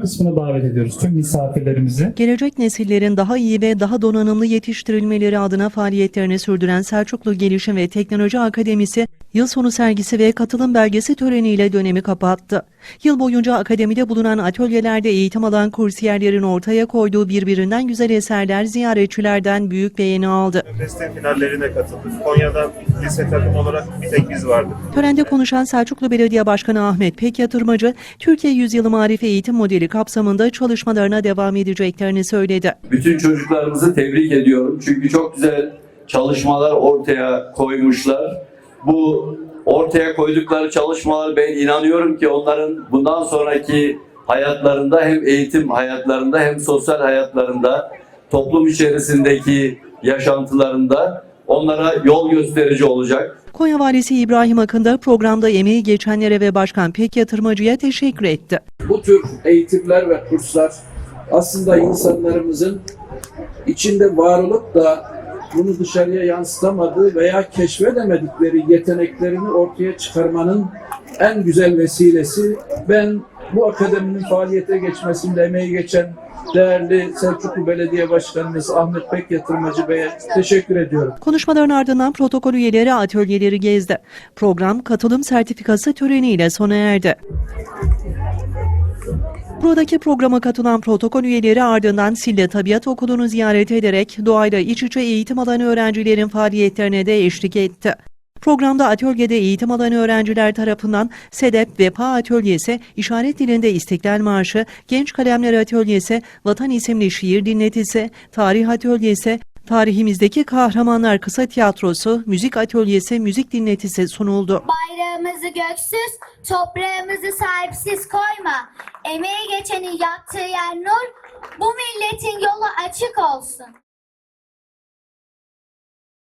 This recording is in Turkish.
kısmına davet ediyoruz tüm misafirlerimizi. Gelecek nesillerin daha iyi ve daha donanımlı yetiştirilmeleri adına faaliyetlerini sürdüren Selçuklu Gelişim ve Teknoloji Akademisi, yıl sonu sergisi ve katılım belgesi töreniyle dönemi kapattı. Yıl boyunca akademide bulunan atölyelerde eğitim alan kursiyerlerin ortaya koyduğu birbirinden güzel eserler ziyaretçilerden büyük beğeni aldı. Beste finallerine katıldık. Konya'dan lise takım olarak bir tek biz vardık. Törende konuşan Selçuklu Belediye Başkanı Ahmet Pek Yatırmacı, Türkiye Yüzyılı Marifi Eğitim Modeli kapsamında çalışmalarına devam edeceklerini söyledi. Bütün çocuklarımızı tebrik ediyorum. Çünkü çok güzel çalışmalar ortaya koymuşlar. Bu ortaya koydukları çalışmalar ben inanıyorum ki onların bundan sonraki hayatlarında hem eğitim hayatlarında hem sosyal hayatlarında toplum içerisindeki yaşantılarında onlara yol gösterici olacak. Konya Valisi İbrahim Akın da programda emeği geçenlere ve Başkan Pek Yatırmacı'ya teşekkür etti. bu tür eğitimler ve kurslar aslında insanlarımızın içinde var olup da bunu dışarıya yansıtamadığı veya keşfedemedikleri yeteneklerini ortaya çıkarmanın en güzel vesilesi. Ben bu akademinin faaliyete geçmesinde emeği geçen değerli Selçuklu Belediye Başkanımız Ahmet Bek Yatırmacı Bey'e teşekkür ediyorum. Konuşmaların ardından protokol üyeleri atölyeleri gezdi. Program katılım sertifikası töreniyle sona erdi. Buradaki programa katılan protokol üyeleri ardından Sille Tabiat Okulu'nu ziyaret ederek doğayla iç içe eğitim alan öğrencilerin faaliyetlerine de eşlik etti. Programda atölyede eğitim alan öğrenciler tarafından SEDEP Vefa Atölyesi, İşaret Dilinde İstiklal Marşı, Genç Kalemler Atölyesi, Vatan isimli şiir dinletisi, Tarih Atölyesi, Tarihimizdeki Kahramanlar Kısa Tiyatrosu, Müzik Atölyesi, Müzik Dinletisi sunuldu. Bayrağımızı göksüz, toprağımızı sahipsiz koyma. Emeği geçenin yattığı yer nur, bu milletin yolu açık olsun.